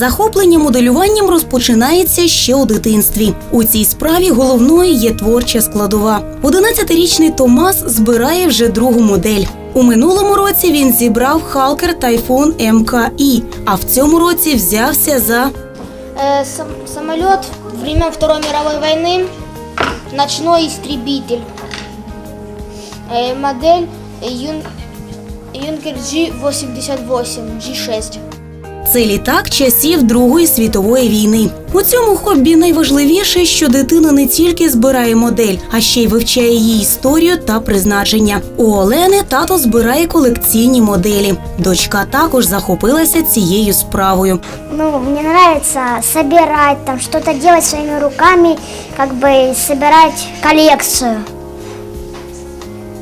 Захоплення моделюванням розпочинається ще у дитинстві. У цій справі головною є творча складова. 11-річний Томас збирає вже другу модель. У минулому році він зібрав Халкер Тайфун МКІ, а в цьому році взявся за Э, сам- самолет времен Второй мировой войны, ночной истребитель. Э, модель Юн, Юнкер G88, G6. Це літак часів Другої світової війни. У цьому хобі найважливіше, що дитина не тільки збирає модель, а ще й вивчає її історію та призначення. У Олени тато збирає колекційні моделі. Дочка також захопилася цією справою. Ну, мне нравится собирать, там что-то делать своими руками, как бы собирать коллекцию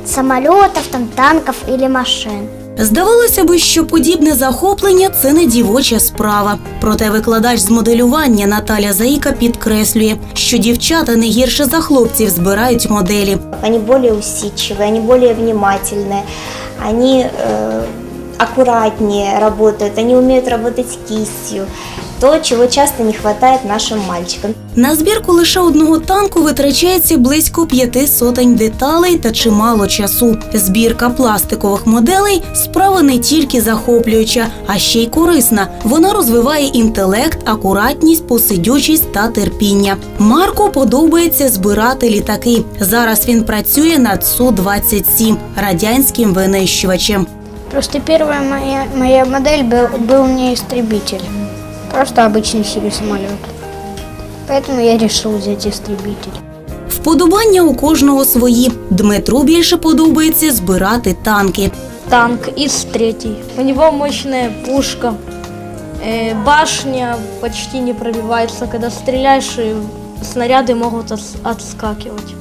самолетов, там, танков или машин. Здавалося би, що подібне захоплення це не дівоча справа. Проте викладач з моделювання Наталя Заїка підкреслює, що дівчата не гірше за хлопців збирають моделі. Они более усидчивые, они более внимательные, они э, аккуратнее работают, они умеют работать с кистью. То, чего часто не хватает нашим мальчикам. На збірку лише одного танку витрачається близько п'яти сотень деталей та чимало часу. Збірка пластикових моделей справа не тільки захоплююча, а ще й корисна. Вона розвиває інтелект, акуратність, посидючість та терпіння. Марку подобається збирати літаки. Зараз він працює над Су-27 радянським винищувачем. Просто первая моя, моя модель был, был не истребитель, просто обычный себе самолет. Поэтому я решил взять истребитель. Вподобання у кожного свої. Дмитру більше подобається збирати танки. танк ИС-3. У него мощная пушка. Э, Башня почти не пробивается, когда стреляешь, и снаряды могут отс- отскакивать.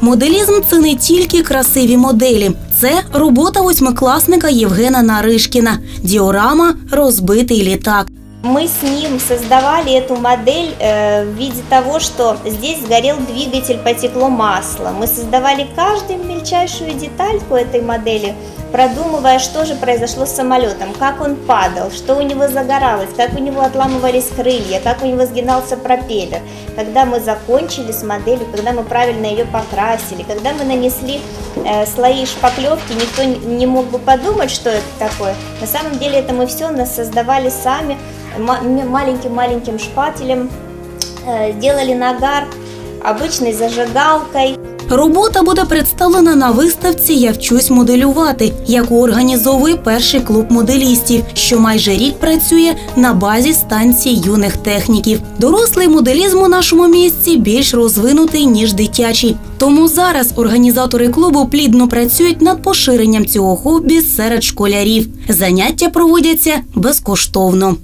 Моделізм це не тільки красиві моделі, це робота восьмикласника Євгена Наришкіна. Діорама розбитий літак. Мы с ним создавали эту модель э, в виде того, что здесь сгорел двигатель, потекло масло. Мы создавали каждую мельчайшую детальку этой модели, продумывая, что же произошло с самолетом, как он падал, что у него загоралось, как у него отламывались крылья, как у него сгинался пропеллер. Когда мы закончили с моделью, когда мы правильно ее покрасили, когда мы нанесли э, слои шпаклевки, никто не- мог бы подумать, что это такое. На самом деле это мы все создавали сами маленьким-маленьким шпателем, э, делали нагар обычной зажигалкой. Робота буде представлена на виставці Я вчусь моделювати, яку організовує перший клуб моделістів, що майже рік працює на базі станції юних техніків. Дорослий моделізм у нашому місті більш розвинутий ніж дитячий. Тому зараз організатори клубу плідно працюють над поширенням цього хобі серед школярів. Заняття проводяться безкоштовно.